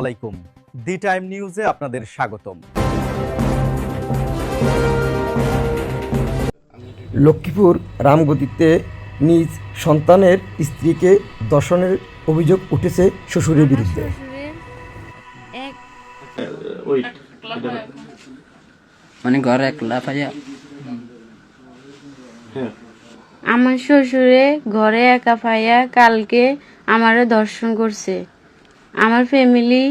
আলাইকুম the time নিউজে আপনাদের স্বাগতম। লক্ষ্মীপুর রামগতিতে নিজ সন্তানের স্ত্রীকে দর্শনের অভিযোগ উঠেছে শ্বশুরের বিরুদ্ধে। মানে ঘরে একলা পাইয়া? আমার শ্বশুরে ঘরে একা পাইয়া কালকে আমারে দর্শন করছে। আমার ফ্যামিলি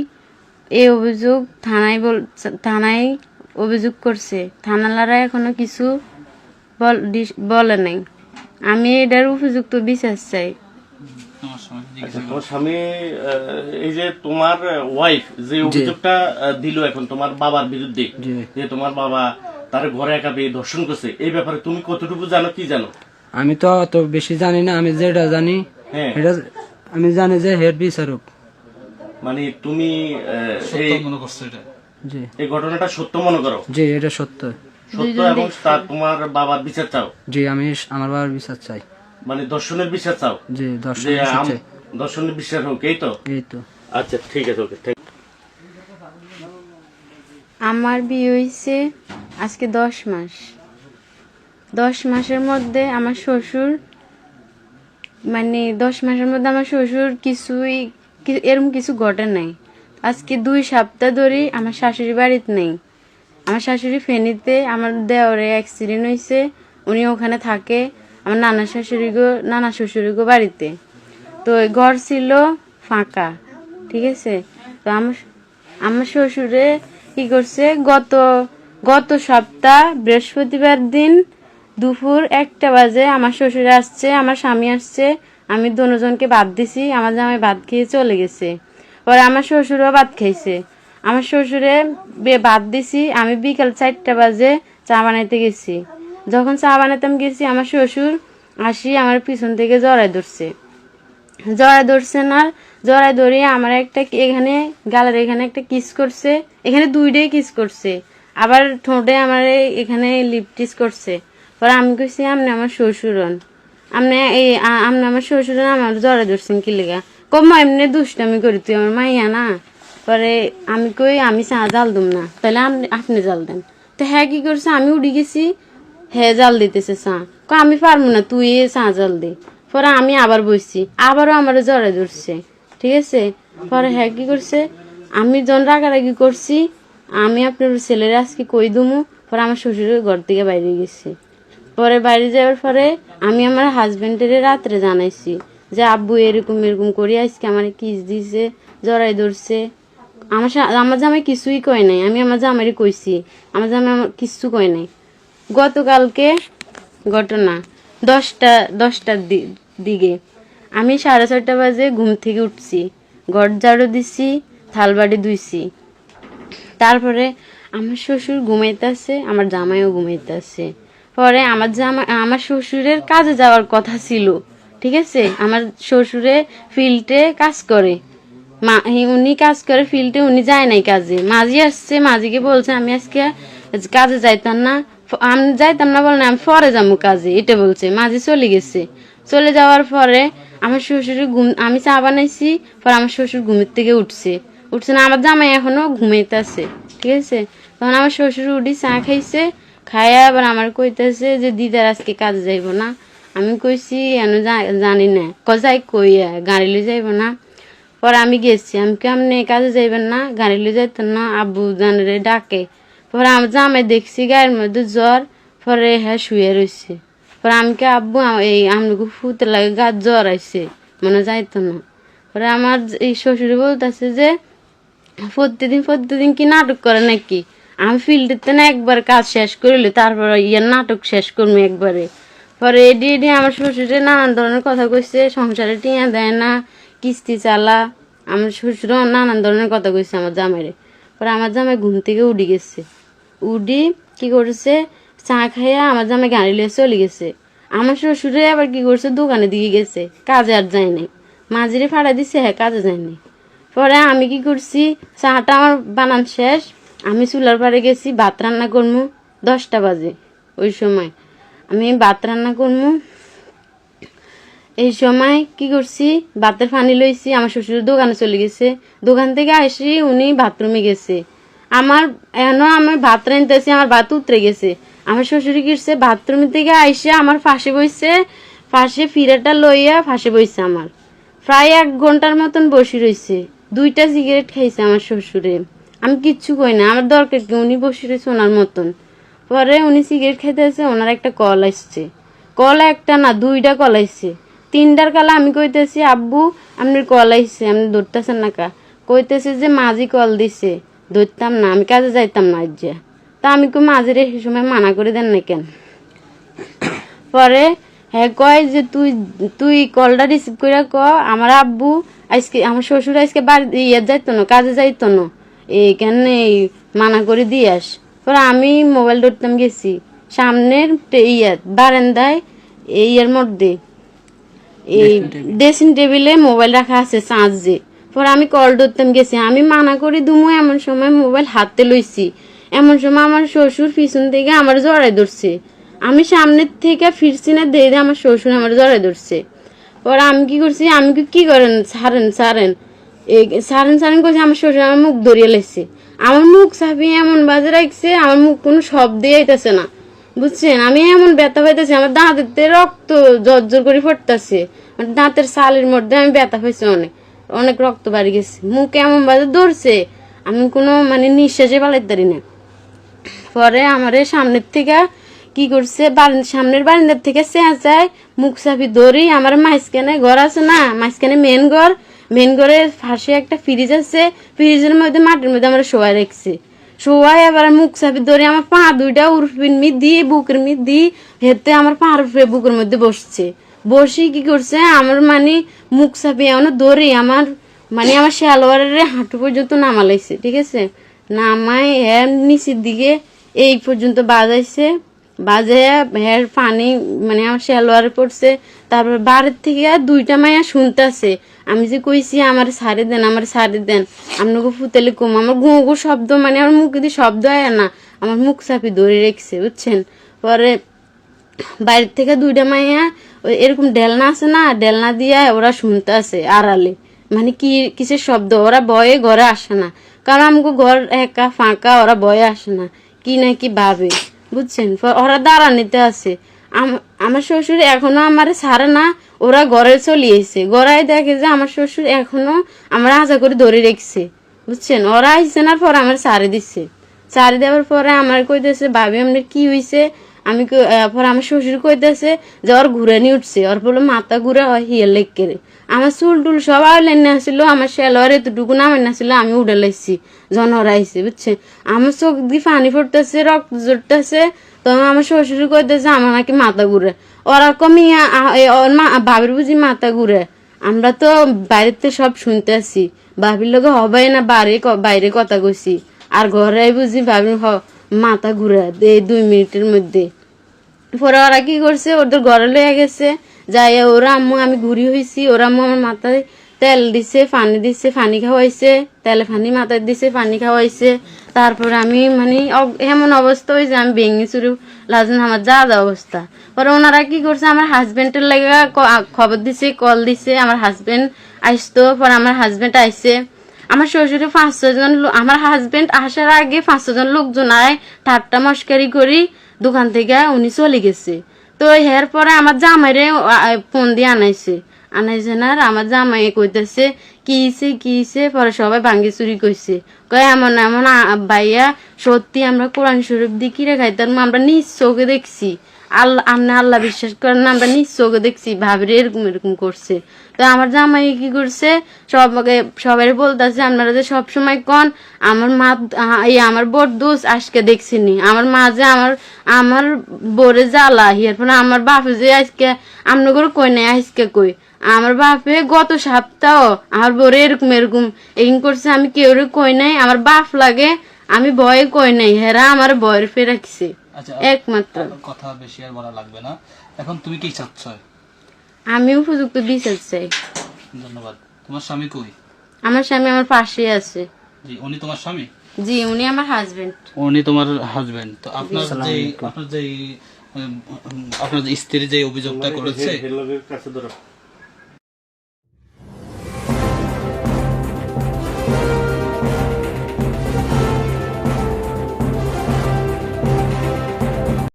এই অভিযোগ থানায় বল থানায় অভিযোগ করছে। থানালারা এখনও কিছু বল নাই। আমি এটার উপযুক্ত বিচার চাই। আচ্ছা, তোমার স্বামী এই যে তোমার ওয়াইফ যে অভিযোগটা দিল এখন তোমার বাবার বিরুদ্ধে যে তোমার বাবা তার ঘরে একা পেয়ে ধর্ষণ করছে এই ব্যাপারে তুমি কতটুকু জানো কি জানো? আমি তো অত বেশি জানি না আমি যেটা জানি হ্যাঁ। এটা আমি জানি যে হেড বিচারক। মানে তুমি এই ঘটনাটা সত্য মনে করো? জি এটা সত্য। সত্য এবং তার তোমার বাবার বিচার চাও? জি আমি আমার বাবার বিচার চাই। মানে দর্শনের বিচার চাও? জি দর্শন যে বিচার চাই। দর্শনের বিচার হোক এই তো? এই তো। আচ্ছা ঠিক আছে ওকে আমার বিয়ে হয়েছে আজকে দশ মাস। দশ মাসের মধ্যে আমার শ্বশুর মানে দশ মাসের মধ্যে আমার শ্বশুর কিছুই এরকম কিছু ঘটে নাই। আজকে দুই সপ্তাহ ধরে আমার শাশুড়ি বাড়িতে নেই। আমার শাশুড়ি ফেনীতে আমার দেওরে অ্যাক্সিডেন্ট হয়েছে উনি ওখানে থাকে আমার নানা শাশুড়ি গো নানা শ্বশুরি গো বাড়িতে। তো ঘর ছিল ফাঁকা, ঠিক আছে? তো আমার আমার শ্বশুরে কি করছে, গত গত সপ্তাহ বৃহস্পতিবার দিন দুপুর একটা বাজে আমার শ্বশুর আসছে, আমার স্বামী আসছে আমি দুজনকে ভাত দিছি, আমার জামাই ভাত খেয়ে চলে গেছে। পরে আমার শ্বশুরও ভাত খাইছে। আমার শ্বশুরে বে- ভাত দিছি, আমি বিকাল চারটা বাজে চা বানাইতে গেছি। যখন চা বানাইতাম গেছি, আমার শ্বশুর আসি আমার পিছন থেকে জড়াই ধরছে। জড়াই ধরছে না জড়াই ধরিয়ে আমার একটা এখানে, গালের এখানে একটা কিস করছে। এখানে দুইটাই কিস করছে। আবার ঠোঁটে আমার এখানে লিপটিস করছে। পরে আমি কইছি আপনি আমার শ্বশুরন। আপনি এই, আ- আপনি আমার শ্বশুরন আমার জড়াই ধরছেন কি লেগা কম এমনি দুষ্টামি করি, তুই আমার মাইয়া না? পরে আমি কই, আমি চা জাল দুম না। তাহলে আপনি আপনি জাল দেন। তো হ্যাঁ কি করছে, আমি উঠে গেছি হ্যাঁ জাল দিতেছে চা। ক আমি পারব না, তুই চা জাল দে। পরে আমি আবার বসছি আবারও আমার জ্বরে ধরছে ঠিক আছে? পরে হ্যাঁ কি করছে, আমি জন রাগারাগি করছি, আমি আপনার ছেলের আজকে কই দুমু? পরে আমার শ্বশুরের ঘর থেকে বাইরে গেছি। পরে বাইরে যাওয়ার পরে আমি আমার হাজব্যান্ডের রাত্রে জানাইছি যে, আব্বু, এরকম এরকম করে, আজকে আমার কিস দিছে, জড়াই ধরছে। আমার আমার জামাই কিছুই কয় নাই। আমি আমার জামাইরে কইছি, আমার জামাই আমার কিচ্ছু কয় নাই। গতকালকে ঘটনা দশটা, দশটার দিকে আমি সাড়ে ছয়টা বাজে ঘুম থেকে উঠছি, ঘর ঝাড়ু দিছি থালবাড়ি ধুইছি। তারপরে আমার শ্বশুর ঘুমাইতেছে, আমার জামাইও ঘুমাইতেছে। পরে আমার জামা আমার শ্বশুরের কাজে যাওয়ার কথা ছিল, ঠিক আছে? আমার শ্বশুরে ফিল্ডে কাজ করে। মা উনি কাজ করে ফিল্ডে, উনি যায় নাই কাজে। মাঝি আসছে, মাঝিকে বলছে, আমি আজকে কাজে যাইতাম না আমি যাইতাম না বলে আমি পরে যাব কাজে। এটা বলছে। মাঝি চলে গেছে। চলে যাওয়ার পরে আমার শ্বশুরের ঘুম, আমি চা বানাইছি, পরে আমার শ্বশুর ঘুমের থেকে উঠছে। উঠছে না, আমার জামাই এখনও ঘুমাইতেছে, ঠিক আছে? তখন আমার শ্বশুর উঠি চা খাইছে খাইয়া আবার আমার কইতেছে যে দিদার আজকে কাজে যাইব না। আমি কইছি, এন জানি না। কজাই কইয়া গাড়ি লই যাইব না। পরে আমি গেছি। আমি কেমনে কাজে যাইবেন না, গাড়ি লই যাইতেন না, আব্বু জানরে ডাকে। পরে আমার জামাই দেখছি গায়ের মধ্যে জ্বর, পরে হ্যাঁ শুয়ে রয়েছে পরে আমি কে আব্বু এই আমলুকু ফুতে লাগে গা জ্বর আইছে, মনে যাইতো না। পরে আমার এই শ্বশুরে বলতেছে যে, প্রতিদিন প্রতিদিন কি নাটক করে নাকি? আমি ফিল্ডেতে না একবার কাজ শেষ করিলে তারপর ইয়ার নাটক শেষ করব একবারে। পরে এডি এডি আমার শ্বশুরে নানান ধরনের কথা কইছে, সংসারে টিয়া দেয় না, কিস্তি চালা। আমার শ্বশুরও নানান ধরনের কথা কইছে আমার জামাইরে। পরে আমার জামাই ঘুম থেকে উডি গেছে। উডি কি করছে? চা খাইয়া আমার জামাই গাড়ি লিয়ে চলে গেছে। আমার শ্বশুরে আবার কি করছে? দোকানের দিকে গেছে। কাজে আর যায় নাই। মাঝিরে ফাড়া দিছে হ্যাঁ কাজে যায় নাই। পরে আমি কি করছি? চাটা আমার বানান শেষ। আমি চুলার পাড়ে গেছি, ভাত রান্না করব দশটা বাজে ওই সময়। আমি ভাত রান্না করব এই সময় কি করছি, ভাতের পানি লইছি, আমার শ্বশুরের দোকানে চলে গেছে। দোকান থেকে আসি, উনি বাথরুমে গেছে। আমার এন আমি ভাত রাঁধতেছি, আমার ভাত উতরে গেছে। আমার শ্বশুর গিয়েছে বাথরুম থেকে আইসে আমার ফাঁসে বইছে, ফাঁসে ফিরাটা লইয়া ফাঁসে বইছে আমার। প্রায় এক ঘণ্টার মতন বসে রইছে। দুইটা সিগারেট খাইছে আমার শ্বশুরে। আমি কিচ্ছু কই না, আমার দরকার কি? উনি বসে রয়েছে ওনার মতন। পরে উনি সিগারেট খেতে খাইতেছে ওনার একটা কল আসছে। কল একটা না, দুইটা কল আসছে। তিনটার কালে আমি কইতেছি, আব্বু, আপনার কল আইছে আপনি ধরতেছেন না কা? কইতেছে যে, মাঝি কল দিছে, ধরতাম না, আমি কাজে যাইতাম না আজ তা আমি কই, মাঝিরে সে সময় মানা করে দেন না কেন? পরে হ্যাঁ কয় যে, তুই তুই কলটা রিসিভ করে ক, আমার আব্বু আজকে, আমার শ্বশুর আজকে বাড়ি ইয়ে যাইতো না, কাজে যাইতো না। এইখানে এই মানা করে দিয়ে আস। পরে আমি মোবাইল ধরতাম গেছি। সামনের টে- ইয়ে বারান্দায় এই ইয়ের মধ্যে এই ড্রেসিং টেবিলে মোবাইল রাখা আছে চার্জে পরে আমি কল ধরতাম গেছি। আমি মানা করি দুমু এমন সময় মোবাইল হাতে লইছি। এমন সময় আমার শ্বশুর পিছন থেকে আমার জড়াই ধরছে। আমি সামনের থেকে ফিরছি না দিয়ে দিয়ে আমার শ্বশুর আমার জড়াই ধরছে। পরে আমি কি করছি আমি কি করেন ছাড়েন ছাড়েন। সারেন সারেন করছে আমার শ্বশুর আমার মুখ ধরিয়ে লেগছে আমার মুখ চাপিয়ে এমন বাজে রাখছে আমার মুখ কোনো শব্দই আইতেছে না। বুঝছেন? আমি এমন ব্যথা পাইতেছি, আমার দাঁতের রক্ত জর্জর করে ফুটতেছে দাঁতের সালের মধ্যে আমি ব্যথা পাইছি অনেক অনেক রক্ত বাড়ি গেছে। মুখ এমন বাজে ধরছে, আমি কোনো মানে নিঃশ্বাসে পালাইতে পারি না। পরে আমারে সামনের থেকে কি করছে সামনের বারান্দার থেকে চেঁচায়, মুখ চাপি ধরি আমার মাঝখানে ঘর আছে না, মাঝখানে মেন ঘর মেন ঘরের পাশে একটা ফ্রিজ আছে, ফ্রিজের মধ্যে মাটির মধ্যে আমরা শোয়াই রাখছি। শোয়াই আবার মুখ চাপি ধরে আমার পা দুইটা উরফিন মি দিয়ে, বুকের মি দিয়ে হেতে আমার পার উপরে বুকের মধ্যে বসছে। বসে কি করছে, আমার মানে মুখ চাপি এমন ধরে আমার মানে আমার সালোয়ারের হাঁটু পর্যন্ত নামালাইছে, ঠিক আছে? নামাই হ্যাঁ নিচের দিকে এই পর্যন্ত বাজাইছে বাজাইয়া হ্যার পানি মানে আমার সালোয়ারে পড়ছে, তারপর বাড়ির থেকে দুইটা মাইয়া শুনতেছে। আমি যে কইছি, আমার সারি দেন, আমার সারি দেন। আপনাকে ফুতেলে কম, আমার ঘু ঘু শব্দ মানে আমার মুখ দিয়ে শব্দ হয় না, আমার মুখ চাপি ধরে রেখেছে, বুঝছেন? পরে বাইরের থেকে দুইটা মাইয়া ওই এরকম ডেলনা আছে না, ডেলনা দিয়ে ওরা শুনতে আছে আড়ালে। মানে কি, কিসের শব্দ? ওরা বয়ে ঘরে আসে না। কারণ আমাকে ঘর একা, ফাঁকা, ওরা বয়ে আসে না। কি না কি ভাবে, বুঝছেন? ওরা দাঁড়ানিতে আছে। আম- আমার শ্বশুর এখনও আমার ছাড়ে না, ওরা ঘরে চলিয়েছে। গড়ায় দেখে যে আমার শ্বশুর এখনও আমার আশা করে ধরে রেখেছে। বুঝছেন? ওরা আইসে না পর আমার সারে দিচ্ছে সারি দেওয়ার পরে আমার কইতেছে, ভাবি, আপনার কি হইছে? আমি পরে আমার শ্বশুর কইতেছে যে, ওর ঘুরানি উঠছে। ওর বলে, মাথা ঘুরে হয় হিয়ার লেগ করে আমার চুল টুল সব আউলেন না ছিল আমার শেলোয়ার এতটুকু নামেন না ছিল আমি উঠে লাইছি। জনর আইছে বুঝছে আমার চোখ দিয়ে পানি ফুটতেছে রক্ত জড়তেছে তখন আমার শ্বশুর কইতেছে আমার নাকি মাথা ঘুরে। ওরা কমিয়া ভাবির বুঝি মাথা ঘুরে। আমরা তো বাইরেতে সব শুনতে আছি। ভাবির লোক হবাই না বাইরে বাইরে কথা কইছি। আর ঘরে বুঝি ভাবি হ, মাথা ঘুরে এই দুই মিনিটের মধ্যে। পরে ওরা কি করছে, ওদের ঘরে লয়ে গেছে। যাই ওরা আম্মু, আমি ঘুরি হয়েছি ওরা আম্মু আমার মাথায় তেল দিছে, পানি দিছে, পানি খাওয়াইছে, তেলে পানি মাথায় দিছে, পানি খাওয়াইছে। তারপরে আমি মানে এমন অবস্থা হয়েছে আমি ভেঙে চুরি, লাজন আমার যা যা অবস্থা। পরে ওনারা কি করছে, আমার হাজবেন্ডের লাগে খবর দিছে কল দিছে, আমার হাজবেন্ড আসতো, পরে আমার হাজবেন্ড আইছে। আমার শ্বশুরে পাঁচশো জন লো- আমার হাজবেন্ড আসার আগে পাঁচশো জন লোকজন আয়, ঠাট্টা মস্কারি করি, দোকান থেকে উনি চলে গেছে। তো এর পরে আমার জামাইরে ফোন দিয়ে আনাইছে। আনাইছে না আর আমার জামাই কইতেছে, কি হইছে কি হইছে? পরে সবাই ভাঙ্গি চুরি কইছে। কয়, এমন এমন ভাইয়া, সত্যি আমরা কোরআন শরীফ দিয়ে কিরে খাইতাম? আমরা নিজ চোখে দেখছি। আল্লাহ আপনি আল্লাহ বিশ্বাস করেন না, আমরা নিজ চোখে দেখছি, ভাবিরে এরকম এরকম করছে। তো আমার জামাই কি করছে? সবাই সবাই বলতেছে, আপনারা যে সবসময় কন, আমার মা এই আমার বোর দোষ আজকে দেখছিনি। আমার মা যে আমার আমার বোরে জ্বালা হিয়ার পরে আমার বাপে যে আজকে আপনাদের কই নাই, আজকে কই আমার বাপে গত সপ্তাহ আমার বোরে এরকম এরকম এরকম করছে আমি কেউ কই নাই আমার বাপ লাগে আমি ভয়ে কই নাই হেরা আমার বয়ের ফের রাখছে। আচ্ছা একমাত্র। কথা বেশি আর বলা লাগবে না। এখন তুমি কি চাচ্ছ? আমি উপযুক্ত বিচার চাই। ধন্যবাদ। তোমার স্বামী কই? আমার স্বামী আমার পাশে আছে। জি উনি তোমার স্বামী? জি উনি আমার হাজবেন্ড উনি তোমার হাজবেন্ড তো আপনার যে আপনার যে আপনার যে স্ত্রী যে অভিযোগটা করেছে হেলোগের কাছে ধরো।